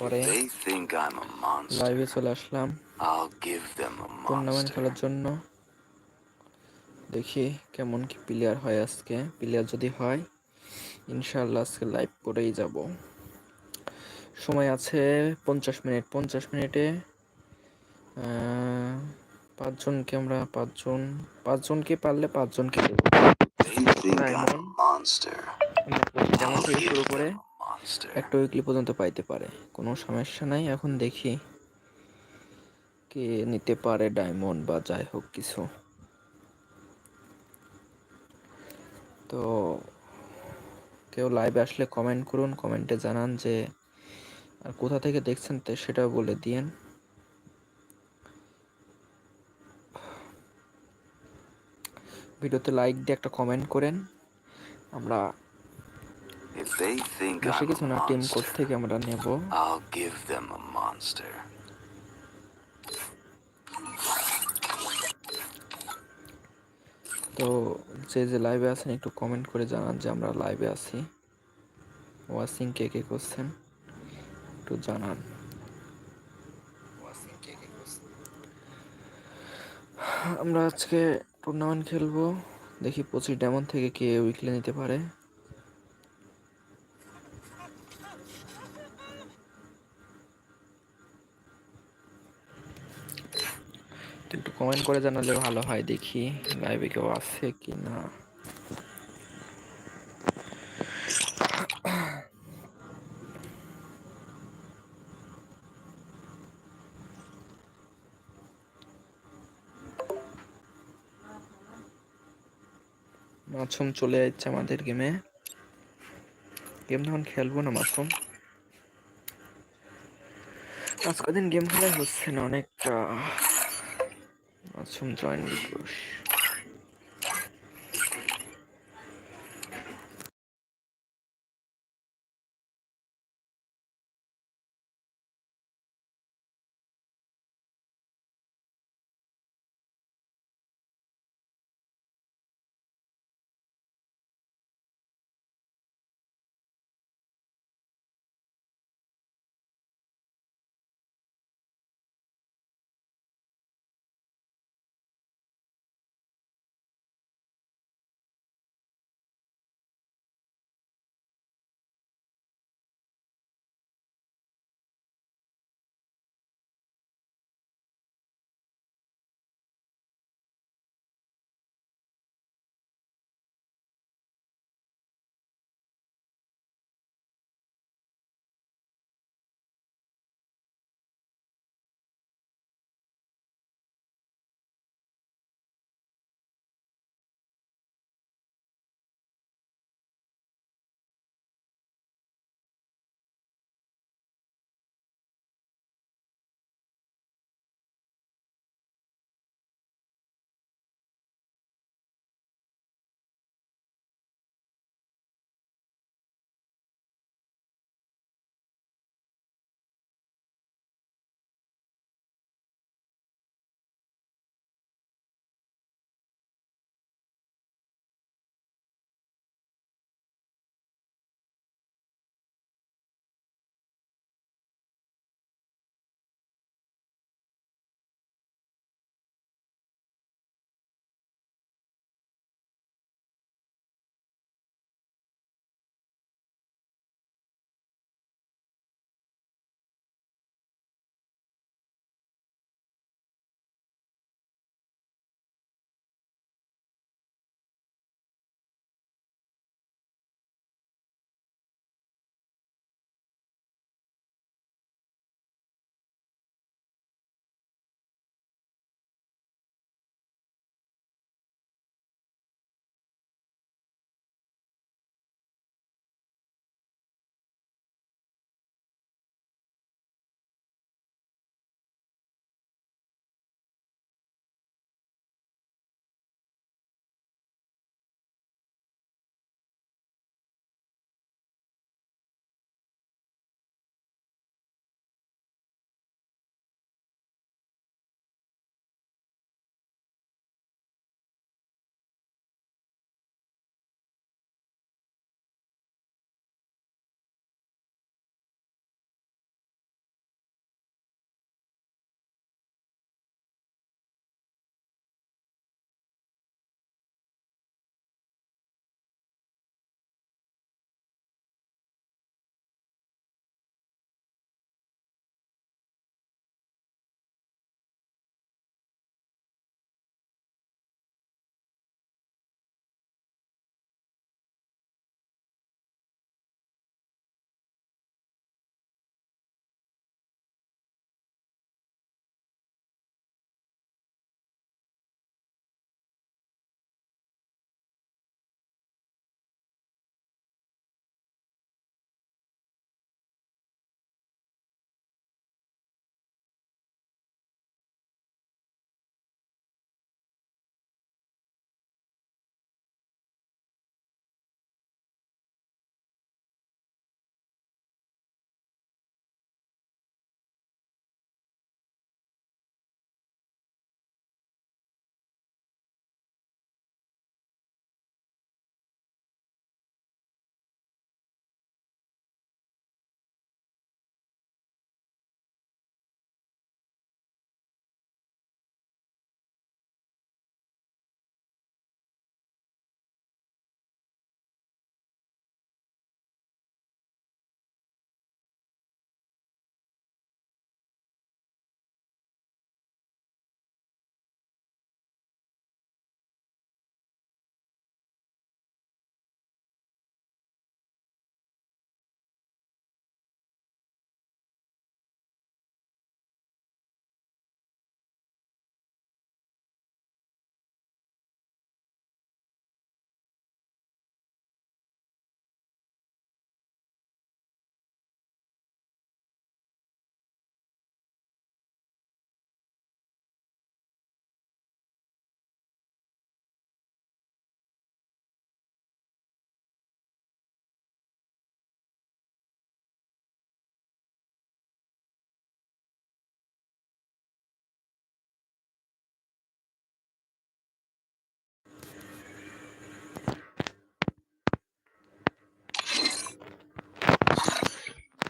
পরে লাইভে চলে আসলাম। টুর্নামেন্ট খেলার জন্য। দেখি কেমন কি প্লেয়ার হয় আজকে। প্লেয়ার যদি হয় ইনশাল্লাহ আজকে লাইভ করেই যাব। সময় আছে পঞ্চাশ মিনিট। পঞ্চাশ মিনিটে পাঁচজনকে আমরা পাঁচজন পাঁচজনকে পারলে পাঁচজনকে দেবো। শুরু করে. একটা উইকলি পর্যন্ত পাইতে পারে। কোনো সমস্যা নাই, এখন দেখি কে নিতে পারে ডায়মন্ড বা যাই হোক কিছু। তো কেউ লাইভে আসলে কমেন্ট করুন কমেন্টে জানান যে, আর কোথা থেকে দেখছেন তো সেটাও বলে দিয়েন। ভিডিওতে লাইক দিয়ে একটা কমেন্ট করেন। আমরা বেশি কিছু না টিম কোড থেকে আমরা নেব I'll give them a monster. তো যে যে লাইভে আছেন একটু কমেন্ট করে জানান যে আমরা লাইভে আছি। ওয়াচিং কে কে করছেন একটু জানান। আমরা আজকে টুর্নামেন্ট খেলব। দেখি পঁচিশ ডায়মন্ড থেকে কে উইকলি নিতে পারে। একটু কমেন্ট করে জানালে ভালো হয়, দেখি লাইভে কেউ আছে কি না মাসুম চলে যাচ্ছে আমাদের গেমে গেম তখন খেলব না মাসুম। আজ কদিন গেম খেলাই হচ্ছে না অনেকটা। 아, 숨 들어있는 게 보여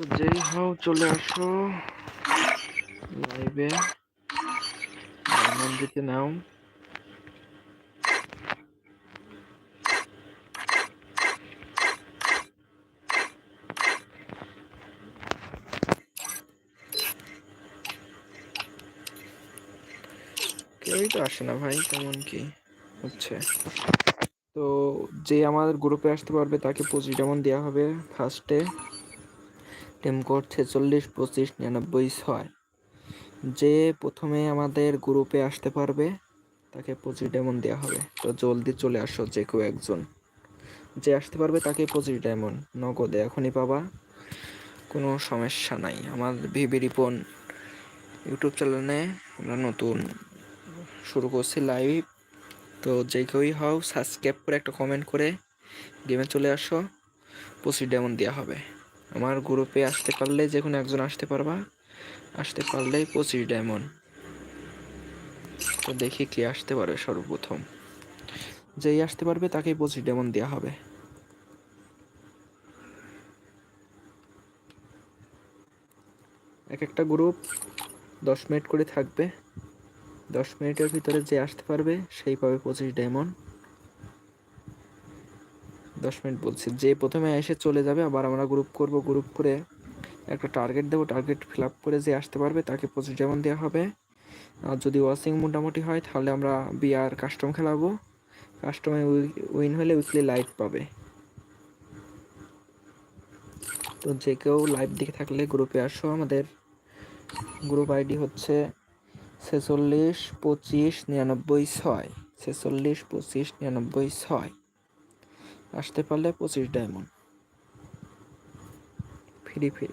তো যেই হও, চলে আসো। লাইভে। ডায়মন্ড দিতে নাও। কেউই তো আসে না ভাই তেমন কি হচ্ছে। তো যে আমাদের গ্রুপে আসতে পারবে, তাকে পঁচিশ যেমন দেওয়া হবে ফার্স্টে টিম কোড ছেচল্লিশ, পঁচিশ, নিরানব্বই, ছয়। যে প্রথমে আমাদের গ্রুপে আসতে পারবে, তাকে পঁচিশ ডায়মন্ড দেওয়া হবে। তো জলদি চলে আসো, যে কেউ একজন। যে আসতে পারবে, তাকে পঁচিশ ডায়মন্ড নগদে এখনই পাবা। কোনো সমস্যা নাই। আমার ভিবি রিপন ইউটিউব চ্যানেলে আমরা নতুন শুরু করছি লাইভ তো যে কেউই হও সাবস্ক্রাইব করে একটা কমেন্ট করে গেমে চলে আসো। পঁচিশ ডায়মন্ড দেওয়া হবে। আমার গ্রুপে আসতে পারলে, যে কোনো একজন আসতে পারবা। আসতে পারলেই পঁচিশ ডায়মন্ড তো দেখি কে আসতে পারে সর্বপ্রথম। যেই আসতে পারবে, তাকেই পঁচিশ ডায়মন্ড দেওয়া হবে। এক একটা গ্রুপ দশ মিনিট করে থাকবে। দশ মিনিটের ভিতরে যে আসতে পারবে, সেই পাবে পঁচিশ ডায়মন্ড দশ মিনিট বলছি। যে প্রথমে এসে চলে যাবে, আবার আমরা গ্রুপ করব গ্রুপ করে একটা টার্গেট দেবো টার্গেট ফিল আপ করে যে আসতে পারবে তাকে পঁচিশ ডায়মন্ড দেওয়া হবে। আর যদি ওয়াচিং মোটামুটি হয়, তাহলে আমরা বিআর কাস্টম খেলাবো। কাস্টমে উইন হলে উইকলি লাইট পাবে। তো যে কেউ লাইভ দেখে থাকলে গ্রুপে আসো আমাদের। গ্রুপ আইডি হচ্ছে ছেচল্লিশ পঁচিশ নিরানব্বই ছয়। ছেচল্লিশ পঁচিশ নিরানব্বই ছয়। আসতে পারলে পঁচিশ ডায়মন্ড ফ্রি ফ্রি।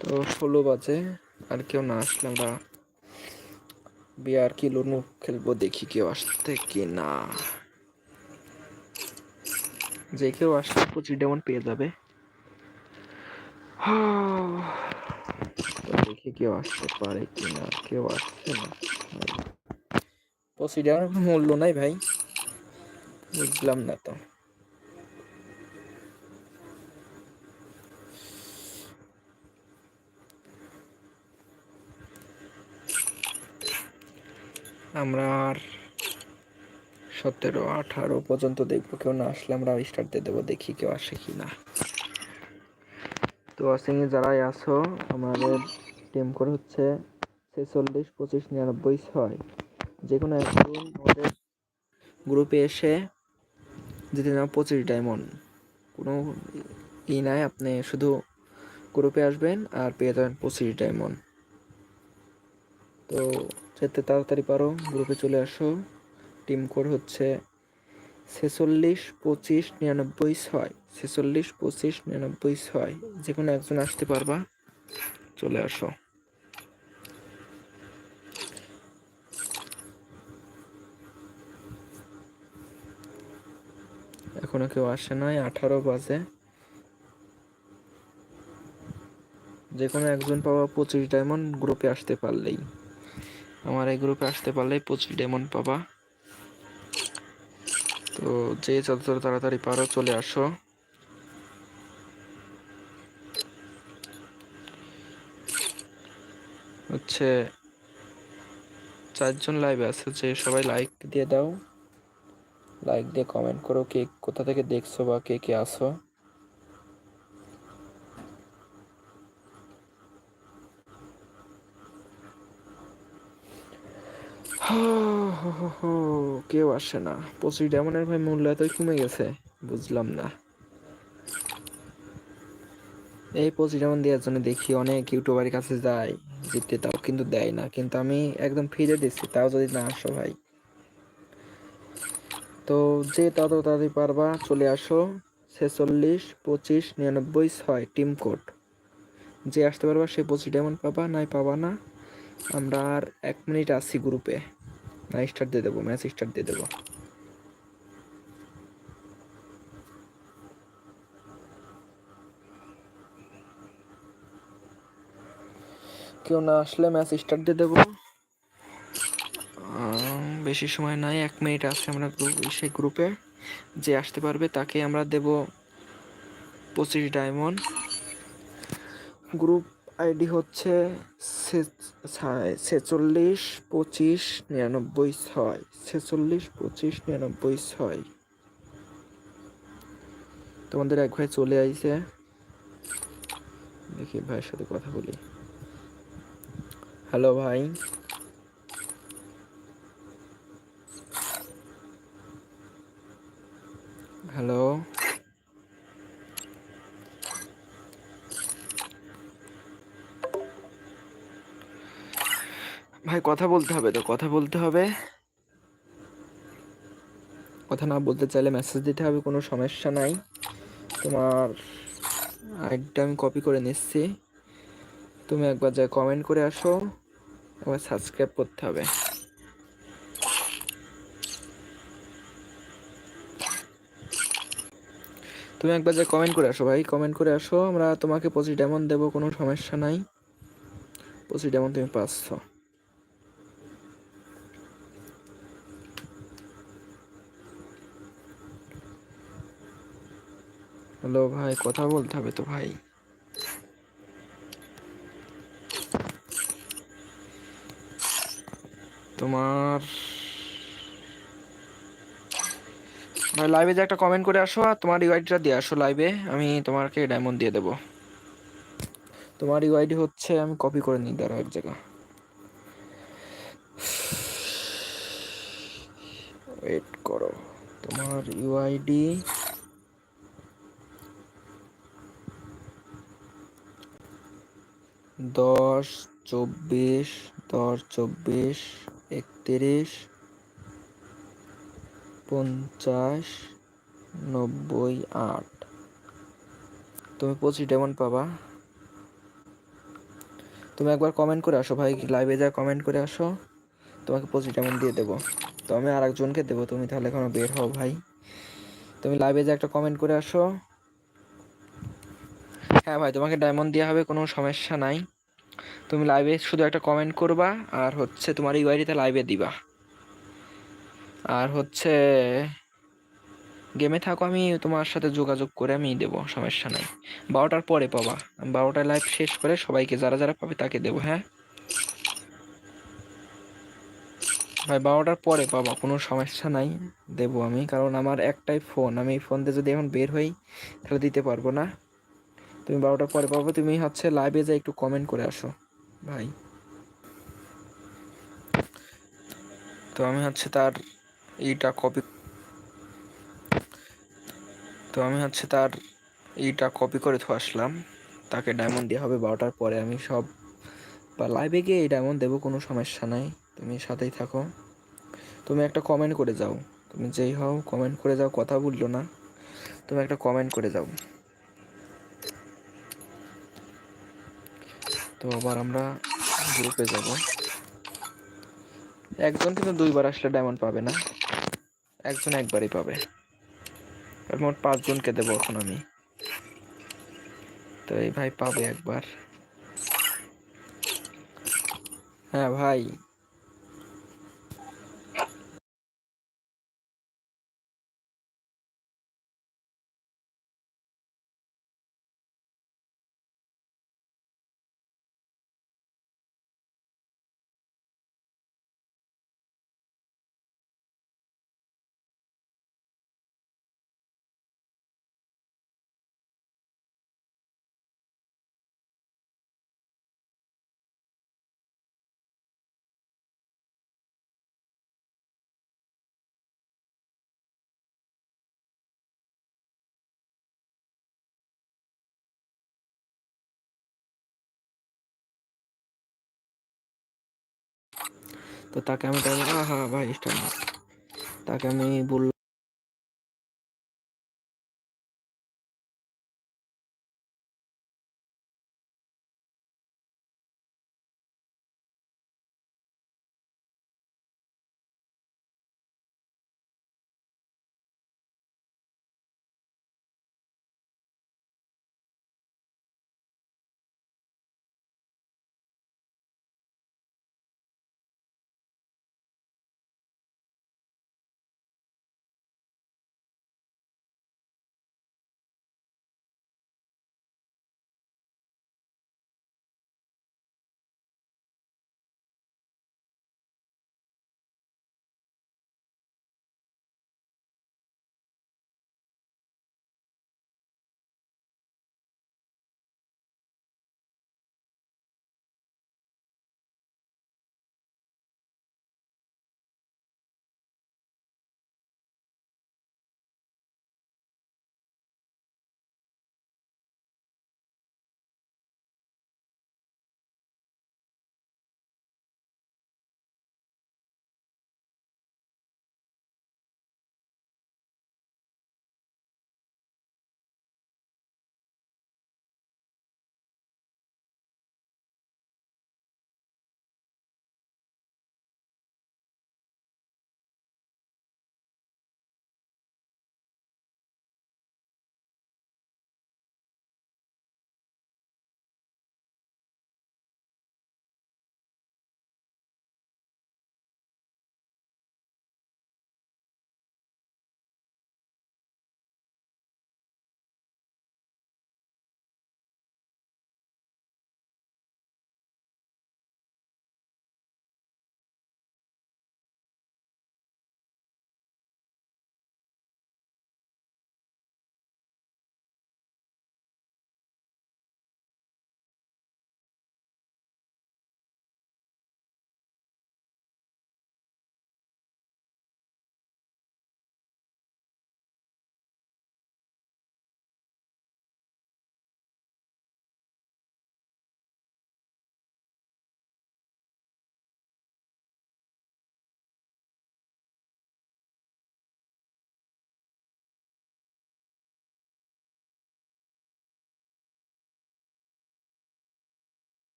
তো ষোলো বাজে আর কেউ না আসলে আমরা বিয়ার কি লোনু খেলব দেখি কেউ আসতে কি না যে কেউ আসলে পঁচিশ ডায়মন্ড পেয়ে যাবে। দেখি কেউ আসতে পারে কি না কেউ আসছে না। কোনো মূল্য নাই ভাই। বুঝলাম না তো। আমরা আর সতেরো, আঠারো পর্যন্ত দেখব। কেউ না আসলে আমরা স্টার্ট দিয়ে দেবো, দেখি কেউ আসে কি না। তো অসিংয়ে যারাই আসো আমাদের টিম করে হচ্ছে ছেচল্লিশ, পঁচিশ, নিরানব্বই, ছয়। যে কোনো একজন আমাদের গ্রুপে এসে যদি না পঁচিশ ডায়মন্ড কোনো ই নাই, আপনি শুধু গ্রুপে আসবেন আর পেয়ে যাবেন পঁচিশ ডায়মন্ড তো যেতে তাড়াতাড়ি পারো, গ্রুপে চলে আসো। টিম কোড হচ্ছে ছেচল্লিশ পঁচিশ নিরানব্বই ছয়, ছেচল্লিশ পঁচিশ নিরানব্বই ছয়। যে কোনো একজন আসতে পারবা, চলে আসো। এখনও কেউ আসে নাই, আঠারো বাজে। যে কোনো একজন পাবা পঁচিশ ডায়মন্ড গ্রুপে আসতে পারলেই। আমার এই গ্রুপে আসতে পারলে প্রচুর ডেমন পাবা। তো যে যত তাড়াতাড়ি পারো চলে আসো। হচ্ছে চারজন লাইভে আছে, যে সবাই লাইক দিয়ে দাও। লাইক দিয়ে কমেন্ট করো কে কোথা থেকে দেখছ বা কে কে আসো কেউ আসে না। পঁচিশ ডায়মন্ডের ভাই মূল্য এতই কমে গেছে, বুঝলাম না। এই পঁচিশ ডায়মন্ড দেওয়ার জন্য দেখি অনেক ইউটিউবারের কাছে যায় জিততে তাও কিন্তু দেয় না, কিন্তু আমি একদম ফিরে দিচ্ছি, তাও যদি না আসো ভাই। তো যে তত তাড়াতাড়ি পারবা, চলে আসো। ছেচল্লিশ, পঁচিশ, নিরানব্বই, ছয়, টিম কোড। যে আসতে পারবা, সে পঁচিশ ডায়মন্ড পাবা, নাই পাবা না। আমরা আর এক মিনিট আছি গ্রুপে না স্টার্ট দিয়ে দেবো ম্যাচ স্টার্ট দিয়ে দেবো। কেউ না আসলে ম্যাচ স্টার্ট দিয়ে দেবো। বেশি সময় নাই, এক মিনিট আছে আমরা সেই গ্রুপে যে আসতে পারবে তাকে আমরা দেব পঁচিশ ডায়মন্ড গ্রুপ আইডি হচ্ছে ছেচল্লিশ পঁচিশ নিরানব্বই ছয়, ছেচল্লিশ পঁচিশ নিরানব্বই ছয়। তোমাদের এক ভাই চলে আইছে। দেখি ভাইয়ের সাথে কথা বলি। হ্যালো ভাই। হ্যালো। ভাই, কথা বলতে হবে তো, কথা বলতে হবে। কথা না বলতে চাইলে মেসেজ দিতে হবে, কোনো সমস্যা নাই। তোমার আইডিটা আমি কপি করে নিচ্ছি। তুমি একবার যা কমেন্ট করে আসো, একবার সাবস্ক্রাইব করতে হবে। তুমি একবার যা কমেন্ট করে আসো ভাই কমেন্ট করে আসো, আমরা তোমাকে পঁচিশ ডায়মন্ড দেবো, কোনো সমস্যা নাই। পঁচিশ ডায়মন্ড তুমি পাচ্ছ। হ্যালো ভাই, কথা বলতে হবে তো ভাই। তোমার ভাই লাইভে যে একটা কমেন্ট করে আসো আর তোমার ইউআইডিটা দিয়ে আসো লাইভে আমি তোমাকে ডায়মন্ড দিয়ে দেবো। তোমার ইউআইডি হচ্ছে, আমি কপি করে নিই, দাঁড়াও এক জায়গা। ওয়েট করো। তোমার ইউআইডি দশ, চব্বিশ দশ, চব্বিশ, একত্রিশ, পঞ্চাশ, নব্বই, আট। তুমি পঁচিশ ডায়মন্ড পাবা। তুমি একবার কমেন্ট করে আসো ভাই লাইভে যা কমেন্ট করে আসো, তোমাকে পঁচিশ ডায়মন্ড দিয়ে দেবো। তো আমি আর একজনকে দেবো, তুমি তাহলে এখনও বের হও ভাই। তুমি লাইভে যা একটা কমেন্ট করে আসো। হ্যাঁ ভাই, তোমাকে ডায়মন্ড দেওয়া হবে, কোনো সমস্যা নাই। তুমি লাইভে শুধু একটা কমেন্ট করবা, আর হচ্ছে তোমার ইউআইডিতে লাইভে দিবা। আর হচ্ছে গেমে থাকো, আমি তোমার সাথে যোগাযোগ করে আমি দেবো, সমস্যা নাই। বারোটার পরে পাবা। বারোটায় লাইভ শেষ করে সবাইকে যারা যারা পাবে তাকে দেবো হ্যাঁ? ভাই, বারোটার পরে পাবা, কোনো সমস্যা নাই, দেবো আমি। কারণ আমার একটাই ফোন আমি এই ফোন দিয়ে যদি এখন বের হই, তাহলে দিতে পারব না। তুমি বারোটার পরে পাবো, তুমি হচ্ছে লাইভে যাই একটু কমেন্ট করে আসো। ভাই। তো আমি হচ্ছে তার এইটা কপি তো আমি হচ্ছে তার এইটা কপি করে তো আসলাম। তাকে ডায়মন্ড দেওয়া হবে বারোটার পরে। আমি সব বা লাইভে গিয়ে এই ডায়মন্ড দেবো, কোনো সমস্যা নাই। তুমি সাথেই থাকো। তুমি একটা কমেন্ট করে যাও। তুমি যেই হও কমেন্ট করে যাও, কথা বলল না। তুমি একটা কমেন্ট করে যাও। তো আবার আমরা গ্রুপে যাব। একজন কিন্তু দুইবার আসলে ডায়মন্ড পাবে না। একজন একবারই পাবে। মোট পাঁচজনকে দেবো এখন আমি। তো এই ভাই পাবে একবার। হ্যাঁ ভাই তো তাকে আমি হ্যাঁ ভাই স্টার তাকে আমি বললাম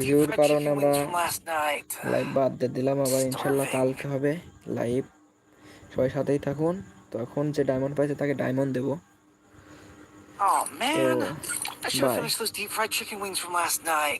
ভিউর কারণে আমরা. লাইভ বাদ দিয়ে দিলাম আবার ইনশাল্লাহ কালকে হবে লাইভ সবাই সাথেই থাকুন তো এখন যে ডায়মন্ড পাইছে তাকে ডায়মন্ড দেবো Oh man, I should have finished those deep fried chicken wings from last night.